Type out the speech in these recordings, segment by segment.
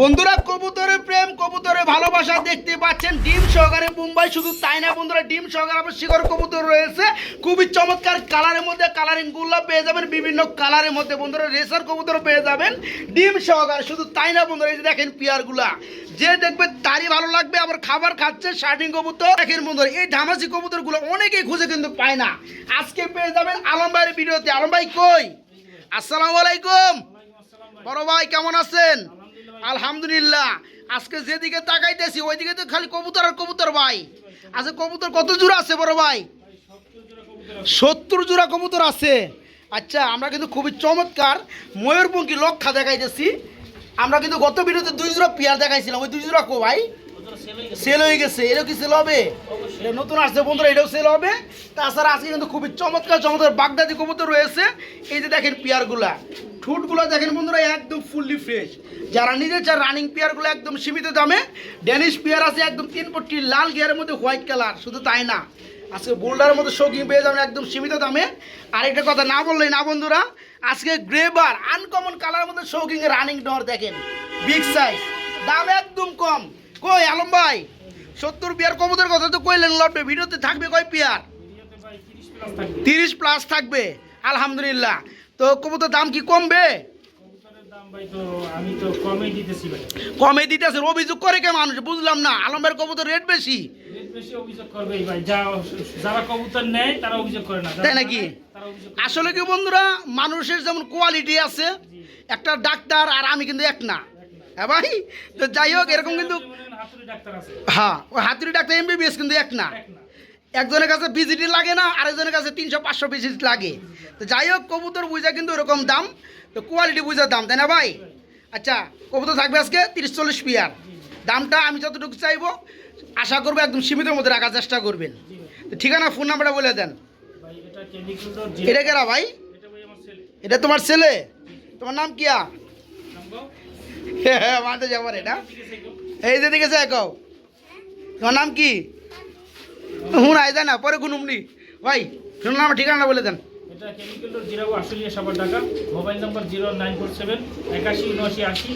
বন্ধুরা, কবুতরের প্রেম, কবুতরের ভালোবাসা দেখতে পাচ্ছেন। ডিম সহকারে মুম্বাই, শুধু তাই না বন্ধুরা, ডিম সহকারে আবার শিকড় কবুতর রয়েছে। খুবই চমৎকার কালারের মধ্যে কালারিং গুল্লা পেয়ে যাবেন, বিভিন্ন কালারের মধ্যে বন্ধুরা, রেসার কবুতর পেয়ে যাবেন। ডিম সহকারে, শুধু তাই না বন্ধুরা, এই যে দেখেন পিয়ারগুলা। যে দেখবে তারই ভালো লাগবে, আবার খাবার খাচ্ছে শার্টিং কবুতর। দেখেন বন্ধুরা, এই ধামাসি কবুতরগুলো অনেকেই খুঁজে কিন্তু পায় না। আজকে পেয়ে যাবেন আলম ভাইয়ের ভিডিওতে। আলম ভাই কই? আসসালামু আলাইকুম। বড় ভাই, কেমন আছেন? আলহামদুলিল্লাহ। আজকে যেদিকে তাকাইতেছি, ওইদিকে তো খালি কবুতর আর কবুতর ভাই। আচ্ছা কবুতর কত জোড়া আছে বড় ভাই? সত্তর জোড়া কবুতর আছে। আচ্ছা আমরা কিন্তু খুবই চমৎকার ময়ূরপঙ্খী লক্ষা দেখাইতেছি। আমরা কিন্তু গত ভিডিওতে দুই জোড়া পেয়ার দেখাইছিলাম। ওই দুই জোড়া কো ভাই? সেল হয়ে গেছে? এটাও কি সেল হবে? নতুন আসছে বন্ধুরা এটাও সেল হবে। তাছাড়া আজকে কিন্তু খুবই চমৎকার চমৎকার বাগদাদি কবুতর রয়েছে। এই যে দেখেন পেয়ারগুলা ঠুটগুলো দেখেন বন্ধুরা একদম ফুললি ফ্রেশ যারা নিজের চার রানিং পেয়ারগুলো একদম সীমিত দামে ড্যানিশ পেয়ার আছে একদম তিন পট্টি লাল গিয়ারের মধ্যে হোয়াইট কালার শুধু তাই না। আজকে বোল্ডারের মধ্যে শৌখিন পেয়ে যাবেন একদম সীমিত দামে। আর একটা কথা না বললেই না বন্ধুরা আজকে গ্রেবার আনকমন কালারের মধ্যে শৌখিন রানিং ডর দেখেন। বিগ সাইজ দাম একদম কম। কই, আলম ভাই? সত্তর পেয়ার কবুতর কথা তো কইলেন লটবে ভিডিওতে থাকবে কয় পেয়ার? তিরিশ প্লাস থাকবে, আলহামদুলিল্লাহ। তো কবুতর দাম কি কমবে? কমে দিতেছে অভিযোগ করে কে মানুষ? বুঝলাম না, আলম ভাইয়ের কবুতর রেট বেশি? তাই নাকি? আসলে কি বন্ধুরা, মানুষের যেমন কোয়ালিটি আছে, একটা ডাক্তার আর আমি কিন্তু এক না। হ্যাঁ ভাই তো যাই হোক এরকম কিন্তু হ্যাঁ ওই হাতুড়ি ডাক্তার এমবিবিএস কিন্তু এক না। একজনের কাছে ভিজিটি লাগে না আরেকজনের কাছে তিনশো পাঁচশো ভিজিট লাগে। তো যাই হোক কবুতর বুঝা কিন্তু ওরকম দাম তো কোয়ালিটি বুঝার দাম তাই না ভাই? আচ্ছা কবুতর থাকবে আজকে তিরিশ চল্লিশ পিয়ার। দামটা আমি যতটুকু চাইব আশা করব একদম সীমিতের মধ্যে রাখার চেষ্টা করবেন। তো ঠিকানা ফোন নাম্বারটা বলে দেন। এটা কেরা ভাই? এটা তোমার ছেলে? তোমার নাম কিয়া? নামবো হ্যাঁ মানতে যাব এটা এই যে দিকে কও। তোমার নাম কি? হুন আই না পরে গুনুমনি ভাই শুনুন আমার ঠিকানা বলে দেন। এটা কেমিক্যাল তো Jirabo Ashulia Savar Dhaka. Mobile number zero nine four seven একাশি উনআশি আশি।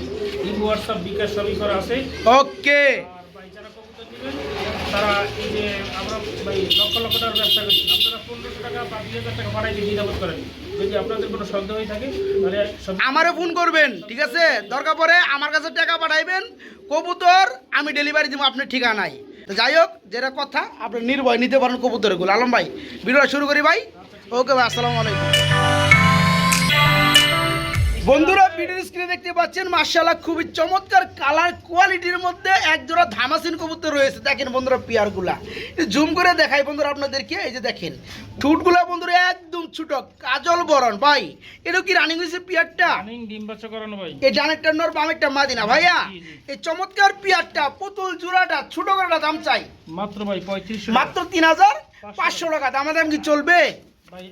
হোয়াটসঅ্যাপ বিকাশ সবই করা আছে। ওকে। আর ভাই যারা কবুতর নেবেন। তারা এই যে আমরা লক্ষ লক্ষ টাকার ব্যবসা আপনারা পনেরোশো টাকা হাজার টাকা ভাড়াই দিয়ে করেন আমারও ফোন করবেন, ঠিক আছে? দরকার পড়ে আমার কাছে টাকা পাঠাইবেন। কবুতর আমি ডেলিভারি দিব আপনার ঠিকানায়। যাই হোক, যেটা কথা, আপনি নির্ভয় নিতে পারেন কবুতরগুলো। আলম ভাই, ভিডিওটা শুরু করি ভাই। ওকে ভাই, আসসালামু আলাইকুম। বন্ধুরা ভিডিও স্ক্রিনে দেখতে পাচ্ছেন মার্শাল্লাহ খুবই চমৎকার কালার কোয়ালিটির মধ্যে এক জোড়া ধামাসিন কবুতর রয়েছে। দেখেন বন্ধুরা পিয়ারগুলা জুম করে দেখাই বন্ধুরা আপনাদেরকে এই যে দেখেন। ঠুটগুলা বন্ধুরা একদম ছোট কাজল বরণ। ভাই এটা কি রানিং হয়েছে পিয়ারটা রানিং ডিম বাচ্চা করানো ভাই। এই ডানেরটা নর বামেরটা মাদিনা ভাইয়া। এই চমৎকার পিয়ারটা পুতুল জোড়াটা ছোট করাটা দাম চাই? মাত্র ভাই পঁয়ত্রিশশো মাত্র তিন হাজার পাঁচশো টাকা দামা দাম কি চলবে?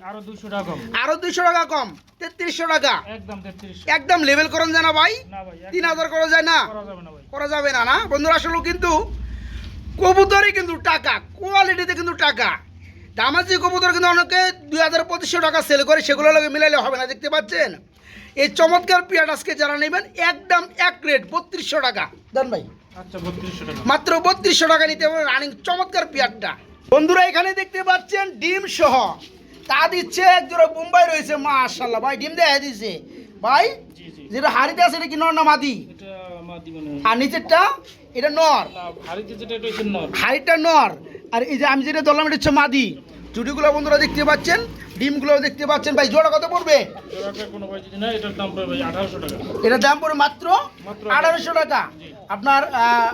আরও দুশো টাকা কম। আরও দুইশো টাকা কম? তেত্রিশশো টাকা? একদম একদম লেভেল করেন জানা ভাই? না ভাই তিন হাজার করা যায় না? করা যাবে না না বন্ধুরা আসলে কিন্তু কিন্তু টাকা কোয়ালিটিতে কিন্তু টাকা। দামাজি কবুতর কিন্তু অনেকে দুই হাজার পঁচিশশো টাকা সেল করে সেগুলো লগে মিলাইলে হবে না দেখতে পাচ্ছেন? এই চমৎকার পিয়াট আজকে যারা নেবেন একদম এক রেট বত্রিশশো টাকা। দেন ভাই। আচ্ছা মাত্র বত্রিশশো টাকা নিতে পারবেন রানিং চমৎকার পিয়ারটা। বন্ধুরা এখানে দেখতে পাচ্ছেন ডিম সহ। তা দিচ্ছে এক জোড়া বোম্বাই রয়েছে মাশাল্লাহ ভাই ডিম দেখা দিচ্ছে ভাই যেটা হাড়িতে আছে এটা কি নর না মাদি? দিবেন আর নিচেরটা এটা নর। না এটা নর। হাড়িটা নর। আর এই যে আমি যেটা ধরলাম এটা হচ্ছে মাদি। জুটিগুলো বন্ধুরা দেখতে পাচ্ছেন ডিমগুলো দেখতে পাচ্ছেন। ভাই জোড়া কত পড়বে? এটার দাম পড়বে মাত্র আঠারোশো টাকা। আপনার আহ,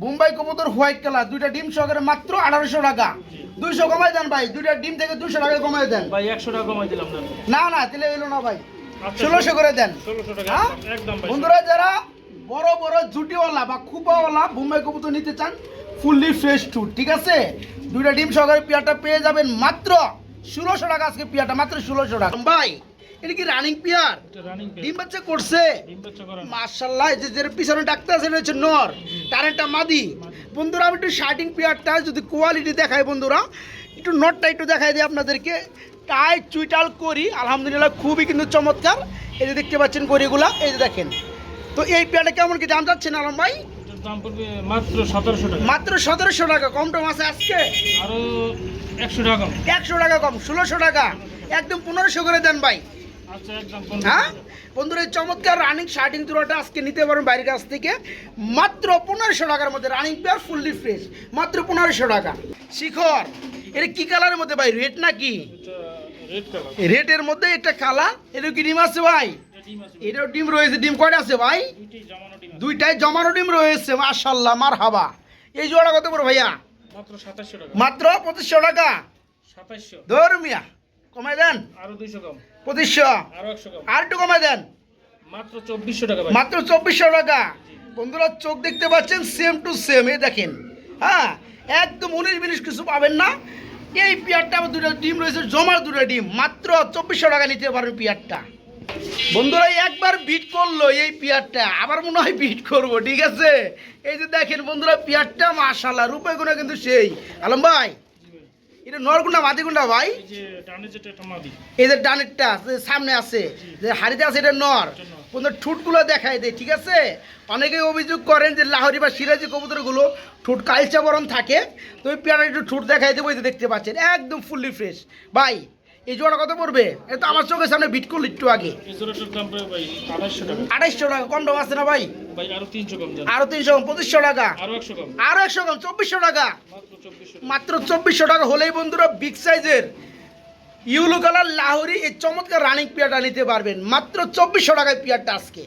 বোম্বাই কবুতর হোয়াইট কালার দুইটা ডিম সহকারে মাত্র আঠারোশো টাকা। দুইশো কমাই দেন ভাই দুইটা ডিম থেকে দুশো টাকা কমাই দেন। ভাই একশো টাকা কমাই দিলাম না না তাহলে হইল না ভাই। আচ্ছা, ষোলোশো করে দেন। হ্যাঁ? একদম- একদম ভাই বন্ধুরা যারা বড় বড় জুটিওয়ালা বা খুপাওয়ালা বোম্বাই কবুতর নিতে চান ফুললি ফ্রেশ টুট ঠিক আছে? দুইটা ডিম সহকারে পিয়াটা পেয়ে যাবেন মাত্র ষোলোশো টাকা আজকে পিয়াটা মাত্র ষোলোশো টাকা। ভাই এটা কি রানিং পিয়ার? ডিম বাচ্চা করছে? ডিম বাচ্চা করানো মার্শাল্লাহ যে পিছনে ডাক্তার আছে হচ্ছে নর। কারেন্টটা মাদি। বন্ধুরা আমি একটু শার্টিং পিয়ারটা যদি কোয়ালিটি দেখাই বন্ধুরা একটু নটটা একটু দেখাই দিই আপনাদেরকে। টাই চুইটাল করি আলহামদুলিল্লাহ খুবই কিন্তু চমৎকার। এই যে দেখতে পাচ্ছেন করিগুলা এই যে দেখেন। তো এই পেয়ারটা কেমন কি দাম যাচ্ছে না আলম ভাই? মাত্র সতেরোশো টাকা। মাত্র সতেরোশো টাকা কম টম আছে আজকে? একশো টাকা একশো টাকা কম ষোলোশো টাকা। একদম পনেরোশো করে দেন ভাই। আচ্ছা হ্যাঁ? বন্ধুরা এই চমৎকার রানিং শার্টিং তুরাটা আজকে নিতে পারেন বাইরের কাছ থেকে। মাত্র পনেরোশো টাকার মধ্যে রানিং পেয়ার ফুললি ফ্রেশ মাত্র পনেরোশো টাকা। শিখর এটা কি কালারের মধ্যে ভাই? রেড নাকি? রেডের মধ্যে একটা কালার এটা কি ডিম আছে ভাই? এটাও ডিম রয়েছে। ডিম কয়টা আছে ভাই? দুইটাই জামানো ডিম রয়েছে মাশাল্লাহ মার হাবা এই জোড়া কত বড় ভাইয়া? মাত্র পঁচিশশো টাকা? ধর মিয়া কমাই দেন। আরও দুইশো কম। পঁচিশশো। আরও একটু কমাই দেন। মাত্র চব্বিশশো টাকা মাত্র চব্বিশশো টাকা। বন্ধুরা চোখ দেখতে পাচ্ছেন? সেম টু সেম এই দেখেন। হ্যাঁ একদম উনিশ মিনিট কিছু পাবেন না। এই পেয়ারটা আমার দুটো ডিম রয়েছে জমার দুটো ডিম। মাত্র চব্বিশশো টাকা নিতে পারেন পেয়ারটা। বন্ধুরা একবার বিট করল এই পেয়ারটা। আবার মনে হয় বিট করব ঠিক আছে? এই যে দেখেন বন্ধুরা পেয়ারটা মাশাল্লাহ রূপে গুণা কিন্তু সেই। আলম ভাই। এটা নরগুন্ডা মাদিগুন্ডা ভাই? এই যে ডানেরটা সামনে আছে। যে হাড়িতে আছে এটা নর। কিন্তু ঠুটগুলো দেখায় দেয় ঠিক আছে? অনেকে অভিযোগ করেন যে লাহরি বা সিরাজি কবুতরগুলো ঠুট কালচা বরণ থাকে। তো ওই পেয়ারা একটু ঠুট দেখাই দেবো এই দেখতে পাচ্ছেন। একদম ফুললি ফ্রেশ ভাই এই জোড়া কত পড়বে? এটা তো আমার চোখের সামনে বিট করল একটু আগে। আড়াইশো টাকা। কম দাম আছে না ভাই? আরও তিনশো কম পঁচিশশো টাকা। আরও একশো কম। চব্বিশশো টাকা। মাত্র চব্বিশশো টাকা। হলেই বন্ধুরা বিগ সাইজের ইউলো কালার লাহোরি এই চমৎকার রানিং পিয়ারটা নিতে পারবেন। মাত্র চব্বিশশো টাকায় পিয়ারটা আজকে।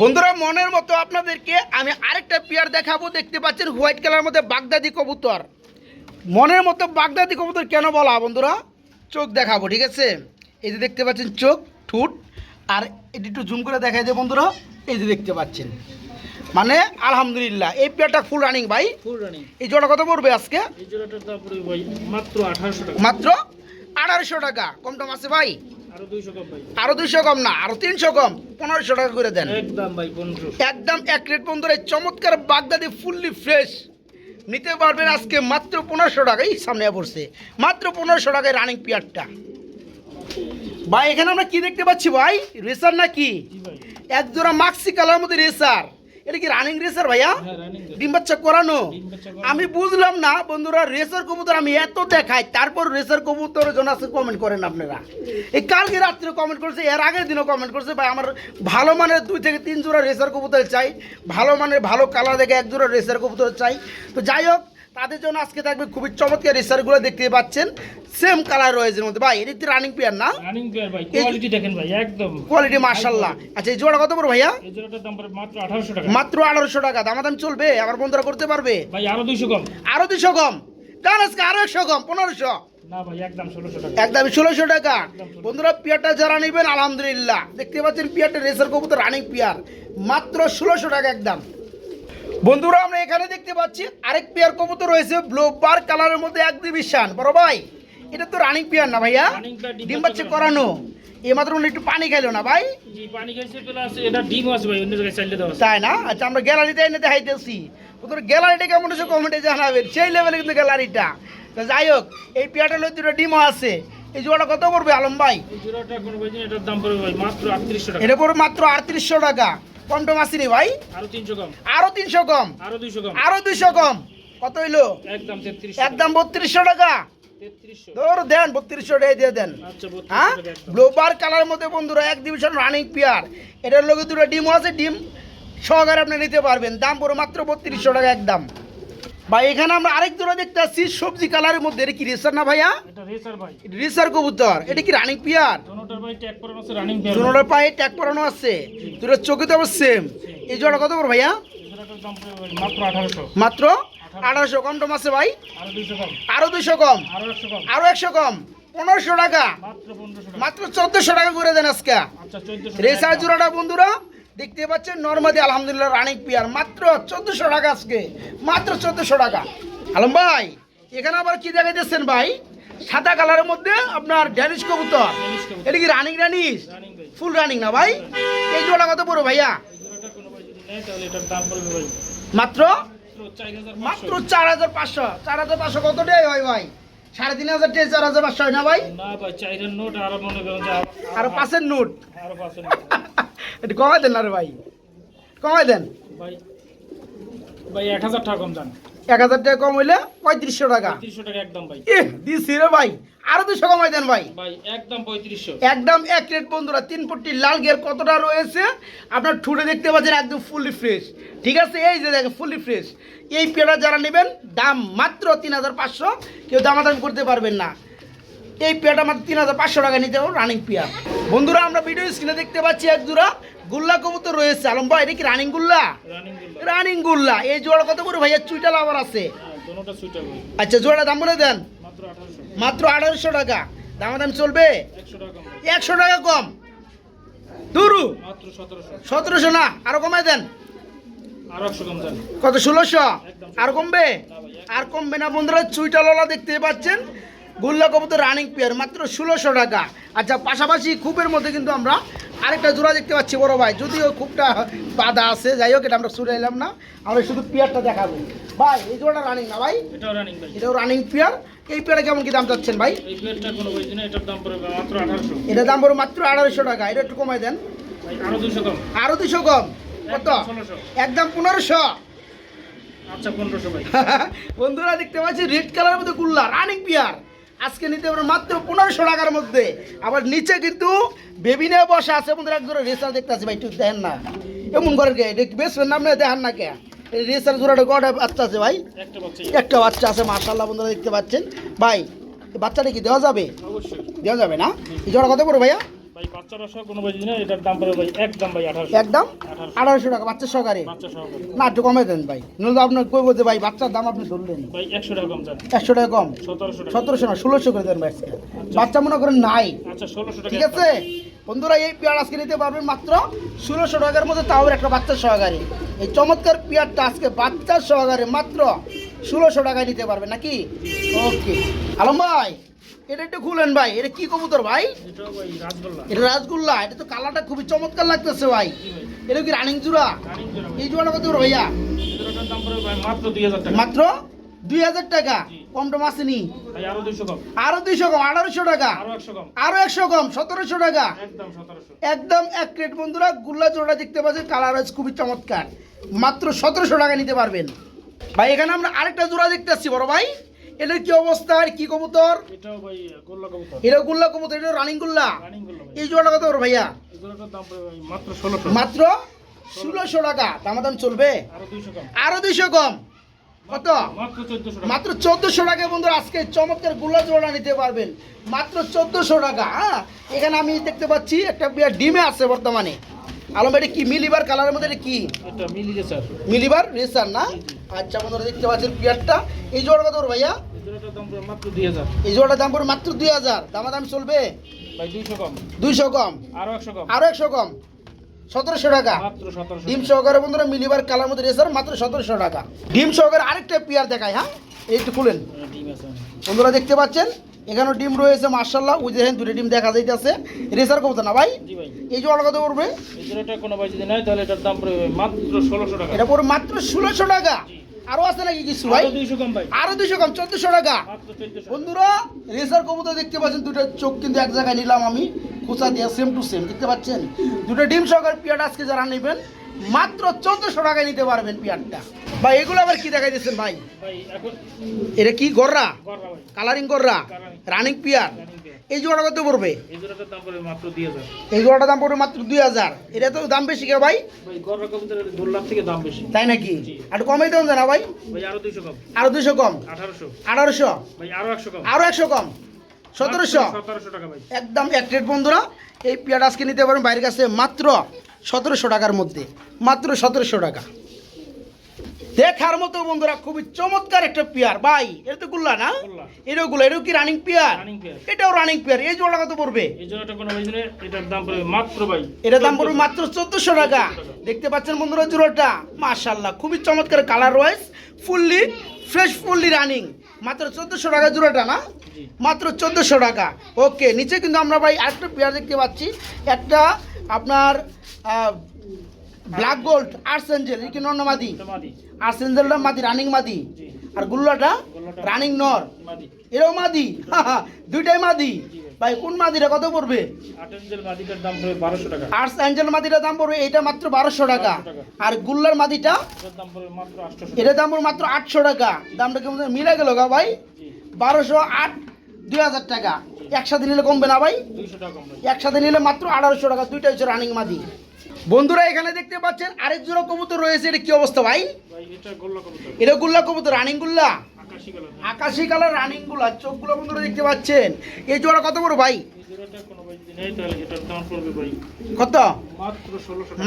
বন্ধুরা মনের মতো আপনাদেরকে আমি আরেকটা পিয়ার দেখাবো। দেখতে পাচ্ছেন হোয়াইট কালার মধ্যে বাগদাদি কবুতর। মনের মতো বাগদাদি কবুতর কেন বলা বন্ধুরা? চোখ দেখাবো ঠিক আছে? এই যে দেখতে পাচ্ছেন চোখ ঠুট আর এটি একটু জুম করে দেখাই দেয় বন্ধুরা এই যে দেখতে পাচ্ছেন। মানে আলহামদুলিল্লাহ এই পেয়ারটা ফুল রানিং ভাই। ফুল রানিং এই জোড়া কত পড়বে আজকে? এই জোড়াটার দাম পড়বে ভাই মাত্র আঠারোশো টাকা। মাত্র আঠারোশো টাকা কম টম আছে ভাই? আরও দুইশো কম ভাই। আরও দুইশো কম না আরও তিনশো কম পনেরোশো টাকা করে দেন। একদম একদম এক রেট এই চমৎকার বাগদাদি ফুললি ফ্রেশ নিতে পারবেন আজকে মাত্র পনেরোশো টাকাই সামনে পড়ছে। মাত্র পনেরোশো টাকায় রানিং পিয়ারটা ভাই, এখানে আমরা কি দেখতে পাচ্ছি ভাই? রেসার না কি একজোড়া এক জোড়া মাক্সি কালার মধ্যে রেসার এটা কি রানিং রেসার ভাইয়া? হ্যাঁ ডিম বাচ্চা করানো। আমি বুঝলাম না বন্ধুরা রেসার কবুতর আমি এত দেখাই তারপর রেসার কবুতরের জন্য আছে কমেন্ট করেন আপনারা। এই কালকে রাত্রে কমেন্ট করছে এর আগের দিনও কমেন্ট করছে ভাই আমার ভালো মানের দুই থেকে তিন জোড়া রেসার কবুতর চাই ভালো মানের ভালো কালার দেখে এক জোড়া রেসার কবুতর চাই। তো যাই হোক তাদের জন্য আজকে থাকবে খুবই চমৎকার রেসারগুলো দেখতে পাচ্ছেন। সেম কালার রয়েছে মধ্যে। ভাই এটা রানিং পেয়ার না? রানিং পেয়ার ভাই। কোয়ালিটি দেখেন ভাই একদম। কোয়ালিটি মার্শাল্লাহ আচ্ছা এই জোড়া কত বড় ভাইয়া? এই জোড়াটার দাম পড়বে মাত্র আঠারোশো টাকা। মাত্র আঠারোশো টাকা। দামাদাম চলবে? আমার বন্ধুরা করতে পারবে? ভাই আরও দুইশো কম। আরও দুশো কম? জান আজকে আরও একশো কম পনেরোশো? না ভাই একদম ষোলোশো টাকা। একদম ষোলোশো টাকা। বন্ধুরা পিয়ারটা যারা নেবেন আলহামদুলিল্লাহ। দেখতে পাচ্ছেন পিয়ারটা রেসার কবুতর রানিং পিয়ার মাত্র ষোলোশো টাকা একদম। বন্ধুরা আমরা এখানে দেখতে পাচ্ছি আরেক পেয়ার কবুতর রয়েছে ব্লু বার কালারের মধ্যে এক ডিভিশন বড় ভাই এটা তো রানিং পেয়ার না ভাইয়া? ডিম বাচ্চা করানো। এ মাত্র মনে একটু পানি খাইলো না ভাই? জি পানি খাইছে প্লাস এটা ডিম আছে ভাই অন্য জায়গায় চাইলে দেওয়া তাই না? আচ্ছা আমরা গ্যালারিতে এনে দেখাইতেছি। তোর গ্যালারিটা কেমন হচ্ছে কমেন্টে জানাবেন। সেই লেভেলে কিন্তু গ্যালারিটা। তো যাই হোক এই পেয়ারটা দুটো ডিমও আছে। এই জোড়াটা কত পড়বে আলম ভাই? এটা পড়বে মাত্র আটত্রিশশো টাকা। কম টম আসেনি ভাই? আরও তিনশো কম। আরও তিনশো কম? আরও দুইশো কম। আরও দুইশো কম? কত হইল? একদম একদম বত্রিশশো টাকা? ধর দেন বত্রিশশো টাকা দিয়ে দেন। আচ্ছা হ্যাঁ? ব্লোবার মধ্যে বন্ধুরা এক ডিভিশন রানিং পেয়ার এটার লগে দুটো আছে ডিম সহকারে আপনি নিতে পারবেন। দাম মাত্র বত্রিশশো টাকা একদম। ভাই এখানে আমরা আরেক জোড়া দেখতে পাচ্ছি সবজি কালারের মধ্যে। কি রেসার না ভাইয়া? রেসার ভাই। রেসার কবুতর এটা কি রানিং পেয়ার দোনোটার ভাই ট্যাগ করানো আছে রানিং পেয়ার দুটোর পায়ে ট্যাগ পরানো আছে দুটোর চোখে তো আবার সেম এই জোড়া কত বড় ভাইয়া? মাত্র আঠারোশো। মাত্র আঠারোশো কম টম আছে ভাই? আরও দুইশো কম। আরও দুশো কম? আরও একশো কম। পনেরোশো টাকা? মাত্র চোদ্দশো টাকা করে দেন আজকে। আচ্ছা রেসার জোড়াটা বন্ধুরা দেখতে পাচ্ছেন নর্মাদি আলহামদুলিল্লাহ রানিক পিয়ার মাত্র চোদ্দশো টাকা আজকে। মাত্র চোদ্দশো টাকা। আলম ভাই এখানে আবার কি দেখাইতেছেন ভাই? সাদা কালারের মধ্যে আপনার ড্যানিশ কবুতর। এটা কি রানিং ড্যানিশ রানিং ভাই ফুল রানিং না ভাই? এই জোড়া কত পড়ো ভাইয়া? মাত্র? মাত্র চার হাজার পাঁচশো। চার হাজার পাঁচশো। কত টাই হয় ভাই? সাড়ে তিন হাজার টাকা চার হাজার পাঁচশো হয় না ভাই? আরও পাঁচের নোট? পাঁচশো একটু কমাই দেন না রে ভাই। কমাই দেন। ভাই ভাই এক হাজার টাকা কম যান এক হাজার টাকা কম হইলে পঁয়ত্রিশশো টাকা। টাকা একদম ভাই। এ রে ভাই। আরও দুশো কমাই দেন ভাই। ভাই একদম পঁয়ত্রিশশো। একদম এক রেট বন্ধুরা তিন ফুটটি লাল গের কতটা রয়েছে? আপনার ঠুটে দেখতে পাচ্ছেন একদম ফুললি ফ্রেশ ঠিক আছে? এই যে দেখেন ফুললি ফ্রেশ এই পেড়া যারা নেবেন দাম মাত্র তিন হাজার পাঁচশো। কেউ দামাদাম করতে পারবেন না। এই পেয়ারটা মাত্র তিন হাজার পাঁচশো টাকা নিতে হবে রানিং পেয়ার। বন্ধুরা আমরা ভিডিও স্ক্রিনে দেখতে পাচ্ছি এক জোড়া গুল্লা কবুতর রয়েছে। আলম ভাই এটা কি রানিং গুল্লা? রানিং গুল্লা। এই জোড়া কত করে ভাইয়া? চুইটাল আবার আছে। হ্যাঁ আচ্ছা জোড়া দাম বলে দেন। মাত্র আঠারোশো। টাকা। দামাদাম চলবে? একশো টাকা কম। দুরু। সতেরোশো। না? আরও কমাই দেন। কত ষোলোশো? আর কমবে? আর কমবে না। বন্ধুরা চুইটালওয়ালা দেখতে পাচ্ছেন। গুল্লা কবুতর রানিং পেয়ার মাত্র ষোলোশো টাকা। আচ্ছা পাশাপাশি খুবের মধ্যে কিন্তু আমরা আরেকটা জোড়া দেখতে পাচ্ছি বড় ভাই। যদিও খুবটা বাধা আছে যাই হোক এটা আমরা শুনে এলাম না। আমরা শুধু পেয়ারটা দেখাবো। ভাই এই জোড়াটা রানিং না ভাই? এটাও রানিং ভাই এটাও রানিং পেয়ার এই পেয়ারে কেমন কি দাম চাচ্ছেন ভাই? এই প্লেটটা কোনো বই না এটার দাম পড়বে মাত্র আঠারোশো। এটার দাম পড়বে মাত্র আড়াইশো টাকা। এটা একটু কমাই দেন। ভাই আরও দুশো কম। আরও দুশো কম। কত? একদম পনেরোশো। আচ্ছা ভাই। বন্ধুরা দেখতে পাচ্ছি রেড কালারের মধ্যে গুল্লা রানিং পিয়ার আজকে নিতে পারবেন মাত্র পনেরোশো টাকার মধ্যে। আবার নিচে কিন্তু বেবিনে বসে বসা আছে। বন্ধুরা একজোড়া রেসার দেখতে আছে ভাই একটু দেখেন না। এমন করে কে? বেশ নাম নেই দেখেন না কে? রেসার জোড়াটা কটা বাচ্চা আছে ভাই। একটা বাচ্চা আছে। মার্শাল্লাহ বন্ধুরা দেখতে পাচ্ছেন। ভাই বাচ্চাটা কি দেওয়া যাবে? দেওয়া যাবে না? এই জোড়া কত করে ভাইয়া? ভাই বাচ্চারা সহ কোনো বই না এটার দাম পড়বে ভাই একদম ভাই টাকা বাচ্চা সহকারে? বাচ্চা সহ না একটু কমে দেন ভাই। বলতে ভাই বাচ্চার দাম আপনি ধরলেন। ভাই একশো টাকা কম যান একশো টাকা কম? সতেরোশো টাকা। সতেরোশো না করে দেন ভাই বাচ্চা মনে করেন নাই। আচ্ছা টাকা ঠিক আছে? বন্ধুরা এই পেয়ার আজকে নিতে পারবেন মাত্র ষোলোশো টাকার মধ্যে তাও একটা বাচ্চা সহকারে। এই চমৎকার পেয়ারটা আজকে বাচ্চার সহকারে মাত্র ষোলোশো টাকায় নিতে পারবেন নাকি? ওকে। আলম ভাই এটা একটু খুলেন ভাই এটা কি কবুতর ভাই? ভাই এটা রাসগোল্লা এটা তো কালারটা খুবই চমৎকার লাগতেছে ভাই। এটা কি রানিং জুড়া? এই জোড়াটা কত করে ভাইয়া? মাত্র দুই হাজার টাকা। কম টম আসেনি? আরও দুইশো কম। আঠারোশো টাকা? আরও একশো কম। সতেরোশো টাকা? একদম একদম এক প্লেট বন্ধুরা গুল্লা জোড়া দেখতে পাচ্ছেন কালার আছে খুবই চমৎকার। মাত্র সতেরোশো টাকা নিতে পারবেন। ভাই এখানে আমরা আরেকটা জোড়া দেখতে আসছি বড় ভাই। এটার কি অবস্থা? আর কি কবুতর? এটা গুল্লা কবুতর এটা রানিং গুল্লা? গোল্লা এই জোড়াটা কত বড় ভাইয়া? দাম মাত্র ষোলোশো টাকা। দামাদাম চলবে? আরও দুইশো কম। কত? মাত্র চোদ্দশো টাকা। বন্ধুরা আজকে চমৎকারগুলা জোড়া নিতে পারবেন। মাত্র চোদ্দশো টাকা হ্যাঁ? এখানে আমি দেখতে পাচ্ছি একটা ডিমে আছে বর্তমানে। আলম এটা কি? মিলিবার কালারের মধ্যে এটা কি? এটা মিলিয়ে স্যার মিলিবার রেসার না? আচ্ছা বন্ধুরা দেখতে পাচ্ছেন পিয়ারটা। এই জোড়া কত ভাইয়া? এই জোড়াটার দাম পড়বে মাত্র দুই হাজার। দাম চলবে? ভাই দুইশো কম। আরও একশো কম। আরও একশো কম। সতেরোশো টাকা। ডিম সহকারে বন্ধুরা মিলিবার কালার মধ্যে রেসার মাত্র সতেরোশো টাকা। ডিম সহকারে আরেকটা পিয়ার দেখায় হ্যাঁ? এই একটু খুলেন। আছে। বন্ধুরা দেখতে পাচ্ছেন? এখানেও ডিম রয়েছে মার্শাল্লাহ ওই দেখেন দুটো ডিম দেখা যাইতেছে। রেসার কবুতর না ভাই? এই জোড়া কত পড়বে? এই জোড়াটা কোনো ভাই যদি নেয় তাহলে এটার দাম পড়বে মাত্র ষোলোশো টাকা। এটা পড়বে মাত্র ষোলোশো টাকা। আরও আছে নাকি কিছু ভাই? আরও দুইশো কম চোদ্দশো টাকা। বন্ধুরা রেসার কবুতর দেখতে পাচ্ছেন দুটো চোখ কিন্তু এক জায়গায় নিলাম আমি। খোঁচা দিয়া সেম টু সেম দেখতে পাচ্ছেন? দুটো ডিম সহকার পিয়াটা আজকে যারা নেবেন মাত্র চোদ্দশো টাকায় নিতে পারবেন পিয়ারটা। ভাই এগুলো আবার কি দেখাই দিচ্ছেন ভাই এটা কি গররা? কালারিং গররা? Running pair? পেয়ার। এই জোড়া কত পড়বে? এই জোড়াটার দাম পড়বে মাত্র দুই হাজার। দাম এটা তো দাম বেশি কে ভাই? দাম তাই নাকি। আর কমাই দেবেন না ভাই? আরও দুইশো কম। কম? আঠারোশো। আরও একশো কম। কম? সতেরোশো? সতেরোশো টাকা ভাই। একদম এক রেট বন্ধুরা এই পেয়ারটা আজকে নিতে পারেন বাইরের কাছে মাত্র সতেরোশো টাকার মধ্যে মাত্র সতেরোশো টাকা। দেখার মতো বন্ধুরা খুবই চমৎকার একটা পেয়ার। ভাই এটা তো গুল্লা না। এটাও গুল্লা এটাও কি রানিং পেয়ার? এটাও রানিং পেয়ার। এই জোড়া কত পড়বে? এই জোড়াটা কোনো এটার দাম পড়বে মাত্র ভাই এটার দাম পড়বে মাত্র চোদ্দশো টাকা। দেখতে পাচ্ছেন বন্ধুরা জোড়াটা? মাশাল্লাহ খুবই চমৎকার কালার রয়েস ফুললি ফ্রেশ ফুললি রানিং মাত্র চোদ্দশো টাকা জোড়াটা না? মাত্র চোদ্দোশো টাকা। ওকে নিচে কিন্তু আমরা ভাই আরেকটা পেয়ার দেখতে পাচ্ছি। একটা আপনার ব্ল্যাক গোল্ড আর্সেঞ্জেল কি নর মাদি? আর্সেঞ্জেলটা মাদি। এঞ্জেলটা মাদি রানিং মাদি। আর গুল্লাটা রানিং নর। মাদি। এটাও মাদি। দুইটাই মাদি। ভাই কোন মাদিরা কত পড়বে? আর্টস অ্যাঞ্জেল মাদিরা দাম পড়বে এটা মাত্র বারোশো টাকা। আর গুল্লার মাদিটা? এটার দাম পড়বে মাত্র আটশো টাকা। দামটা কেমন মিলে গেল গা ভাই। বারোশো আট দুই হাজার টাকা। একসাথে নিলে কমবে না ভাই? একসাথে নিলে মাত্র আঠারোশো টাকা। দুইটা হচ্ছে রানিং মাদি। বন্ধুরা এখানে দেখতে পাচ্ছেন আরেক জোড়া কবুতর রয়েছে। এটা কি অবস্থা ভাই? এটা গোল্লা কবুতর। রানিং গুল্লা আকাশি কালার আকাশি রানিংগুলা চোখগুলো বন্ধুরা দেখতে পাচ্ছেন। এই জোড়া কত বড় ভাই? কত?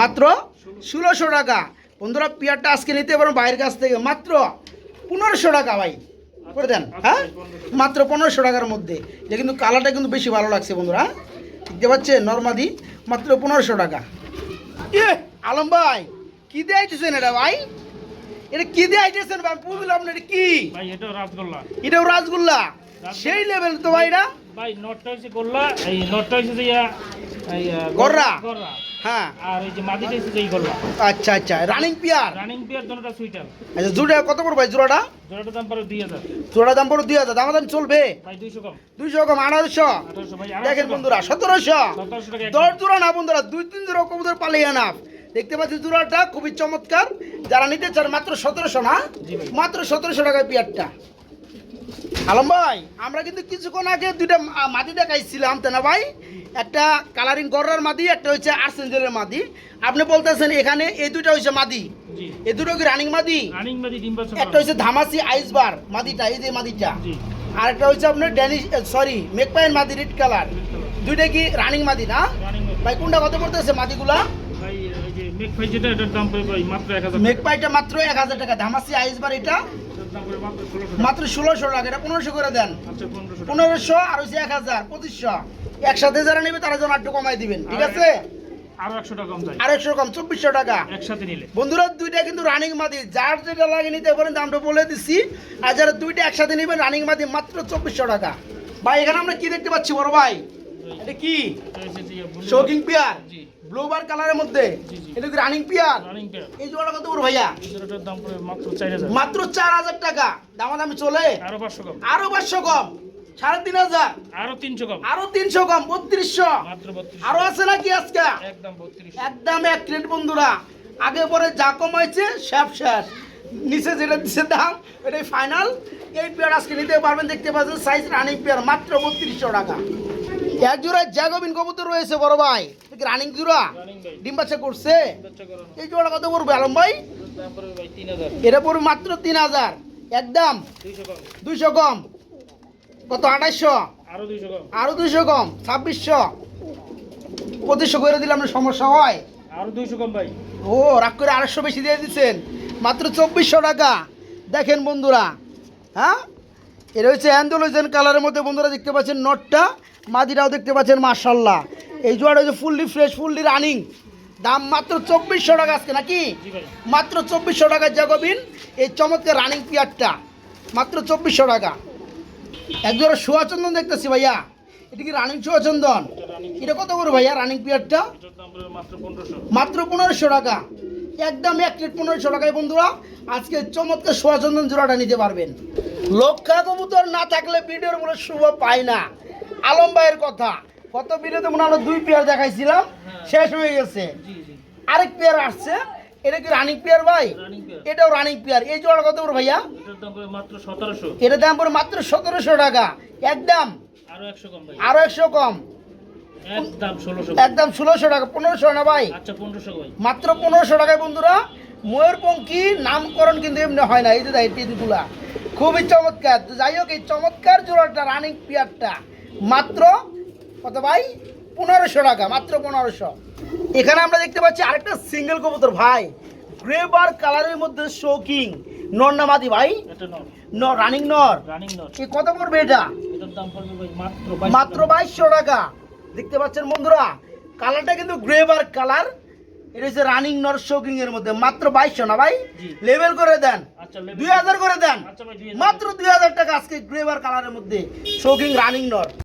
মাত্র ষোলোশো টাকা। বন্ধুরা পিয়ারটা আজকে নিতে পারেন বাইরের কাছ থেকে। মাত্র পনেরোশো টাকা ভাই। করে দেন হ্যাঁ? মাত্র পনেরোশো টাকার মধ্যে। এটা কিন্তু কালারটা কিন্তু বেশি ভালো লাগছে বন্ধুরা। হ্যাঁ? দেখতে পাচ্ছেন নর্মাদি। মাত্র পনেরোশো টাকা। এ আলম ভাই কি দিয়ে আইতেছেন এটা ভাই? এটা কি দিয়ে আইতেছেন ভাই? বুঝলাম না এটা কি? ভাই এটা রাসগোল্লা। এটাও রাসগোল্লা? সেই লেভেল তো ভাই এটা ভাই নটটা হচ্ছে গোল্লা এই নটটা হচ্ছে যে এই গররা। গররা। হ্যাঁ। আর এই যে মাদিটা হচ্ছে যে গোল্লা। আচ্ছা আচ্ছা। রানিং পিয়ার রানিং পিয়ার দোনোটা সুইটার আচ্ছা জোড়া কত পড়বে ভাই জোড়াটা? জোড়াটার দাম পড়বে দুই হাজার। জোড়া দাম পড়ো দুই হাজার। দাম দাম চলবে। ভাই দুইশো কম। দুইশো কম আঠারোশো আঠারোশো ভাই দেখেন বন্ধুরা সতেরোশো। সতেরোশো টাকা এক দশ জোড়া না বন্ধুরা দুই তিন জোড়া কবুতর পালিয়ে না দেখতে পাচ্ছি জোড়াটা খুবই চমৎকার। যারা নিতে চান মাত্র সতেরোশো না? মাত্র সতেরোশো টাকায় পিয়ারটা আলম ভাই আমরা কিন্তু কিছুক্ষণ আগে দুইটা মাদি দেখাইছিলাম তাই না ভাই? একটা কালারিং গররার মাদি একটা হচ্ছে আর্সেঞ্জেলের মাদি। আপনি বলতেছেন এখানে এই দুইটা হচ্ছে মাদি? এই দুটো কি রানিং মাদি? রানিং মাদি ডিম বাচ্চা একটা হচ্ছে ধামাসি আইসবার মাদিটা এই যে মাদিটা। জি। আর একটা হচ্ছে আপনার ড্যানিশ সরি মেকপাইন মাদি রেড কালার দুইটা কি রানিং মাদি না? ভাই কোনটা কত পড়তেছে মাদিগুলা? ভাই এই যে মেক যেটা এটার দাম পড়বে ভাই মাত্র এক হাজার মেকপাইটা মাত্র এক হাজার টাকা ধামাসি আইসবার এটা। মাত্র ষোলোশো টাকা এটা পনেরোশো করে দেন। আচ্ছা পনেরোশো আর হচ্ছে এক হাজার পঁচিশশো। একসাথে যারা নেবে তারা যেন একটু কমাই দিবেন ঠিক আছে? আরও একশো টাকা কম চব্বিশশো টাকা। একসাথে নিলে। বন্ধুরা দুইটা কিন্তু রানিং মাদি যার যেটা লাগে নিতে পারেন দামটা বলে দিচ্ছি আর যারা দুইটা একসাথে নেবেন রানিং মাদি মাত্র চব্বিশশো টাকা। ভাই এখানে আমরা কি দেখতে পাচ্ছি বড় ভাই? এটা কি? শোকিং পিয়ার জি ব্লু বার কালারের মধ্যে। এটা কি রানিং পিয়ার রানিং পেয়ার এই জোড়া কত বড় ভাইয়া? এই জোড়াটার দাম পড়বে মাত্র চার হাজার। মাত্র চার হাজার টাকা। দামাদামি চলে? আরও পাঁচশো কম। আরও পাঁচশো কম? সাড়ে তিন হাজার? আরও তিনশো কম। আরও তিনশো কম? বত্রিশশো? আরও আছে নাকি আজকে? একদম একদম এক প্লেট বন্ধুরা। আগে পরে যা কমাইছে সব শেষ। নিচে যেটা দিচ্ছে দাম এটাই ফাইনাল এই পেয়ার আজকে নিতে পারবেন দেখতে পাচ্ছেন সাইজ রানিং পেয়ার মাত্র বত্রিশশো টাকা। এক জোড়া জ্যাগোবিন কবুতর রয়েছে বড় ভাই। রানিং জোড়া? ডিম বাচ্চা করছে? এই জোড়া কত পড়বে আলম ভাই? এটা পড়বে মাত্র তিন হাজার। একদম? দুইশো কম। কত আঠাইশশো? আরও দুইশো কম। আরও দুইশো কম ছাব্বিশশো। পঁচিশশো করে দিলে আপনার সমস্যা হয়। আরও দুইশো কম ভাই। ও রাগ করে আড়াইশো বেশি দিয়ে দিচ্ছেন। মাত্র চব্বিশশো টাকা। দেখেন বন্ধুরা হ্যাঁ? এটা হচ্ছে অ্যান্ডোলোজেন কালারের মধ্যে বন্ধুরা দেখতে পাচ্ছেন নটটা মাদিরাও দেখতে পাচ্ছেন মার্শাল্লাহ এই জোয়ার হচ্ছে ফুললি ফ্রেশ ফুললি রানিং। দাম মাত্র চব্বিশশো টাকা আজকে নাকি? মাত্র চব্বিশশো টাকার জাগবিন এই চমৎকার রানিং পিয়ারটা। মাত্র চব্বিশশো টাকা। একজোড়া সোয়াচন্দন দেখতেছি ভাইয়া। এটা কি রানিং সোয়াচন্দন এটা এটা কত করে ভাইয়া রানিং পিয়ারটা? মাত্র পনেরোশো টাকা। একদম এক প্লেট পনেরোশো টাকায় বন্ধুরা আজকে চমৎকার সোয়াচন্দন জোড়াটা নিতে পারবেন। লক্ষা কবুতর না থাকলে ভিডিওর মনে শুভ পায় না। আলম ভাইয়ের কথা কত ভিডিওতে মনে হলো দুই পেয়ার দেখাইছিলাম শেষ হয়ে গেছে। আরেক পেয়ার আসছে এটা কি রানিং পেয়ার ভাই? এটাও রানিং পেয়ার এই জোড়া কত করে ভাইয়া? এটার দাম পড়ে মাত্র সতেরোশো। টাকা। একদম। আরও একশো কম ভাই আরও একশো কম একদম ষোলোশো টাকা পনেরোশো না ভাই? আচ্ছা মাত্র পনেরোশো টাকায় বন্ধুরা ময়ূরপঙ্খী নামকরণ কিন্তু এমনি হয় না এই যে এই টিনগুলা খুবই চমৎকার। যাই হোক এই চমৎকার জোড়াটা রানিং পিয়ারটা মাত্র কত ভাই? পনেরোশো টাকা মাত্র পনেরোশো। এখানে আমরা দেখতে পাচ্ছি আরেকটা সিঙ্গেল কবুতর ভাই। গ্রে বার কালারের মধ্যে শোকিং নর নামাদি ভাই? এটা নট ন রানিং নর। রানিং এ কত পড়বে এটা? মাত্র বাইশশো টাকা। দেখতে পাচ্ছেন বন্ধুরা কালারটা কিন্তু গ্রেভার কালার। এটা হচ্ছে রানিং নর শোকিং এর মধ্যে মাত্র বাইশশো না ভাই? লেভেল করে দেন। আচ্ছা দুই হাজার করে দেন। আচ্ছা। মাত্র দুই হাজার টাকা আজকে গ্রেভার কালারের মধ্যে শোকিং রানিং নর